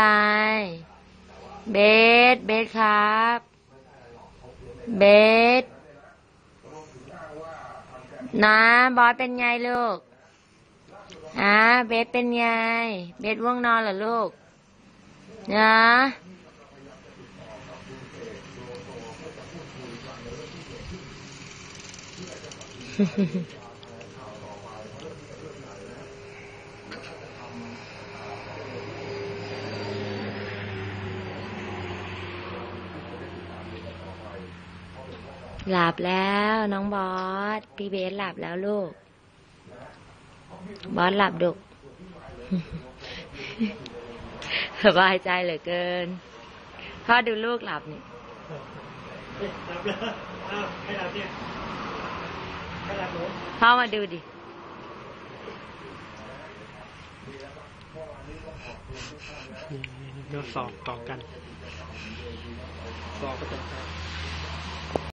ไปเบส เบสครับ เบส นะบอสเป็นไงลูก อะเบสเป็นไง เบสว่วงนอนเหรอลูก นะ หลับแล้วน้องบอส พี่เบสหลับแล้วลูก บอสหลับดุสบายใจเหลือเกินพ่อดูลูกหลับนี่รับแล้วอ้าวให้รับเนี่ยให้รับหนูพ่อมาดูดิก็สอบต่อกัน สอบก็จะ